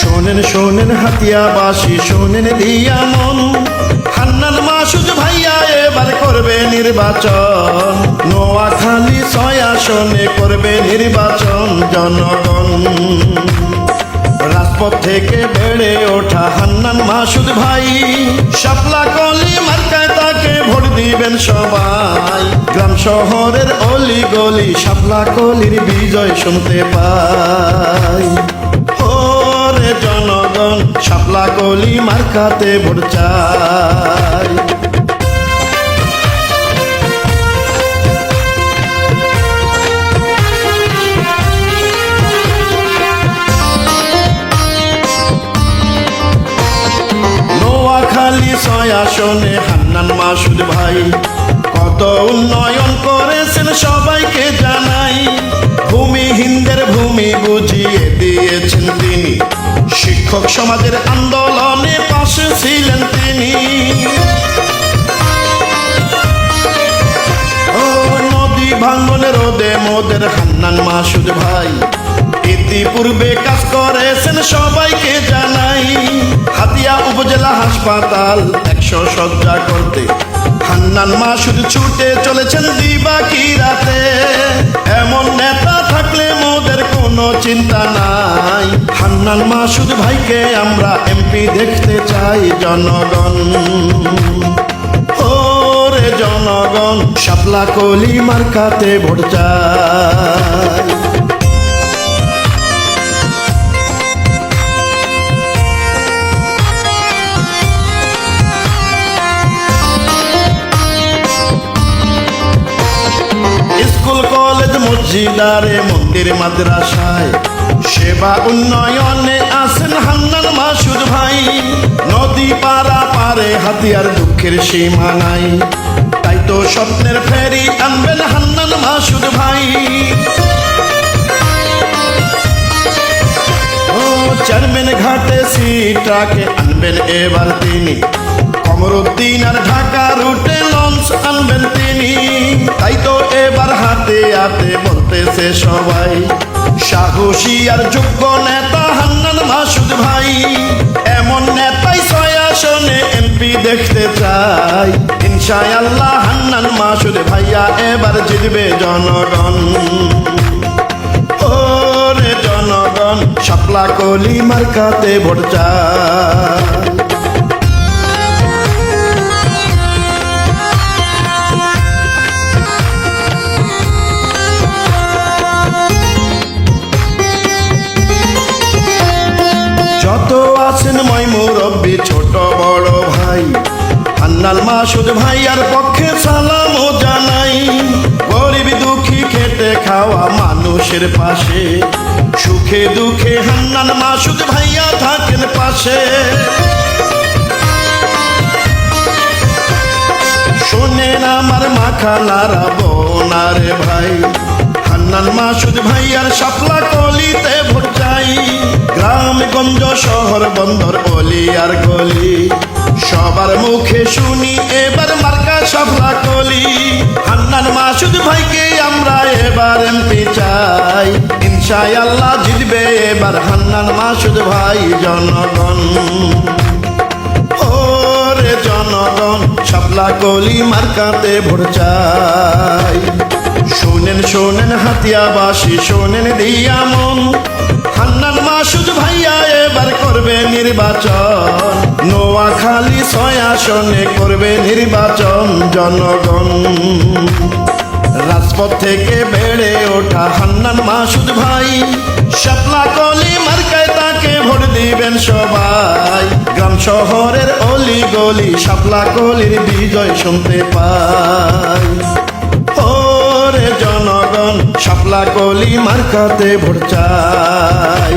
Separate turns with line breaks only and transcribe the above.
শোনেন শোনেন হাতিয়াবাসী, শোনেন দিয়া মন। হান্নান মাসুদ ভাইয়া এবার করবে নির্বাচন। নোয়াখালী ছয় আসনে করবে নির্বাচন জনগণ। রাজপথ থেকে বেড়ে ওঠা হান্নান মাসুদ ভাই, শাপলা কলি মার্কায় তাকে ভোট দিবেন সবাই। গ্রাম শহরের অলি গলি শাপলা কলির বিজয় শুনতে ওরে জনগণ, শাপলা কলি মার্কাতে ভোট আসনে হান্নান মাসুদ ভাই, কত উন্নয়ন করেছেন সবাইকে জানাই। ভূমিহীনদের ভূমি বুঝিয়ে দিয়েছেন তিনি। শিক্ষক সমাজের আন্দোলনে পাশে ছিলেন তিনি। নদী ভাঙ্গনে রোদে মোদের হান্নান মাসুদ ভাই। ইতিপূর্বে কাজ করেছেন সবাইকে জানাই। হাতিয়া উপজেলা হাসপাতাল একশো সজ্জা করতে। হান্নান মাসুদ ছুটে চলেছেন দিবা কি রাতে। এমন নেতা থাকলে মোদের কোনো চিন্তা নাই। হান্নান মাসুদ ভাইকে আমরা এমপি দেখতে চাই, জনগণ। ওরে জনগণ, শাপলা কলি মার্কাতে ভোট চাই। স্কুল, কলেজ মসজিদারে মন্দির, মাদ্রাসায় সেবা উন্নয়নে আসেন হান্নান মাসুদ ভাই। নদী পারা পারে হাতিয়ার দুঃখের সীমা নাই। তাই তো স্বপ্নের ফেরি আনবেন হান্নান মাসুদ ভাই। চেয়ারম্যান ঘাটে সিটাকে আনবেন এবার তিনি। কমরুদ্দিন আর ঢাকা রুটে লঞ্চ আনবেন তিনি। তাই তো এবার হাতে হাতে বলতেছে সবাই। সাহসী আর যোগ্য নেতা হান্নান মাসুদ ভাই। এমন নেতাই ছয় আসনে এমপি দেখতে চাই। ইনশাআল্লাহ হান্নান মাসুদ ভাইয়া এবার জিতবে জনগণ। ওরে জনগণ, শাপলা কলি মার্কাতে ভোট চাই। হান্নাল মাসুদ ভাইয়ার পক্ষে সালাম ও জানাই। গরিব দুঃখী খেতে খাওয়া মানুষের পাশে। সুখে দুঃখে হান্নান মাসুদ ভাইয়া থাকেন পাশে। শোনেন আমার মাখালারা বোনারে ভাই। হান্নান মাসুদ ভাইয়ার শাপলা কলিতে ভোট চাই। গ্রাম, গঞ্জ, শহর, বন্দর, অলি আর গলি। সবার মুখে শুনি, এবার মার্কা শাপলা কলি হান্নান মাসুদ ভাইকে আমরা এবার এমপি চাই। ইনশাআল্লাহ জিতবে এবার হান্নান মাসুদ ভাই জনগণ। ওরে জনগণ, শাপলা কলি মার্কাতে ভোট চাই। শোনেন শোনেন হাতিয়াবাসী, শোনেন দিয়া মন। হান্নান মাসুদ ভাইয়া করবে নির্বাচন। নোয়াখালী ছয় আসনে করবে নির্বাচন জনগণ। রাজপথ থেকে বেড়ে ওঠা হান্নান মাসুদ ভাই, শাপলা কলি মার্কায় তাকে ভোট দিবেন সবাই। গ্রাম শহরের অলি গলি শাপলা কলির বিজয় শুনতে পাই। জনগণ, শাপলা কলি মার্কাতে ভোট চাই।